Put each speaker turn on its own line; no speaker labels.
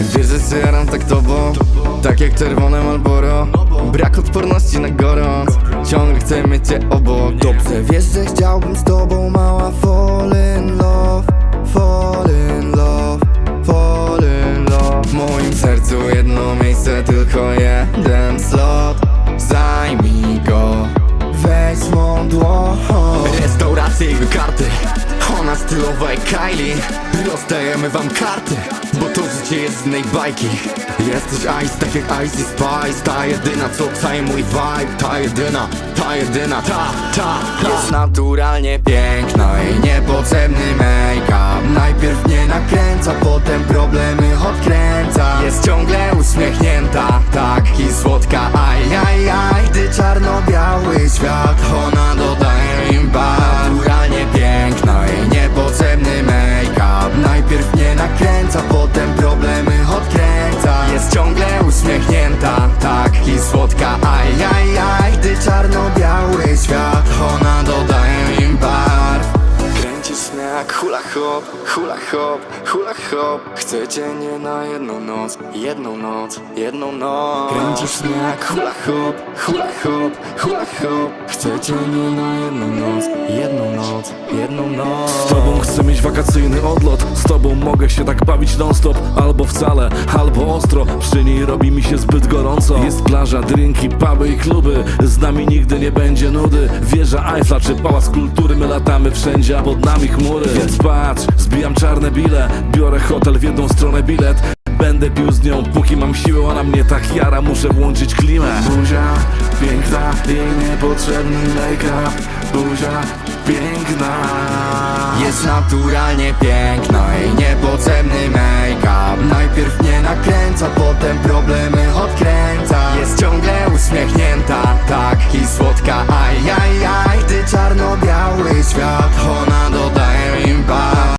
Wiesz, że się jaram tak tobą Tak jak czerwone Malboro Brak odporności na gorąc Ciągle chcę mieć cię obok. Dobrze wiesz, że chciałbym z tobą mała fall in love Fall in love Fall in love. W moim sercu jedno miejsce, tylko jeden slot. Zajmij go Weź mą dłoń. Restauracje i karty Ona stylowa jak Kylie Rozdajemy wam karty Bo to życie jest z innej bajki. Jesteś ice, tak jak Icy Spice Ta jedyna co psaje mój vibe Ta jedyna, ta jedyna, ta, ta, ta. Jest naturalnie piękna i niepotrzebny make-up. Najpierw nie nakręca, potem problemy odkręca. Jest ciągle uśmiechnięta, tak i słodka Aj, aj, aj, gdy czarno-biały świat hula hop, hula hop, hula hop. Chcę cię nie na jedną noc, jedną noc, jedną noc. Kręcisz mnie jak hula hop, hula hop, hula hop. Chcę cię nie na jedną noc, jedną noc, jedną noc.
Z tobą chcę mieć wakacyjny odlot. Z tobą mogę się tak bawić non stop Albo wcale, albo ostro. Przy niej robi mi się zbyt gorąco. Jest plaża, drinki, puby i kluby. Z nami nigdy nie będzie nudy. Wieża Eiffla czy Pałac Kultury My latamy wszędzie, a pod nami chmury. Więc patrz, zbijam czarne bile Biorę hotel w jedną stronę bilet. Będę pił z nią, póki mam siłę Ona mnie tak jara, muszę włączyć klimę. Buzia, piękna, jej niepotrzebny make-up. Buzia, piękna.
Jest naturalnie piękna i niepotrzebny make-up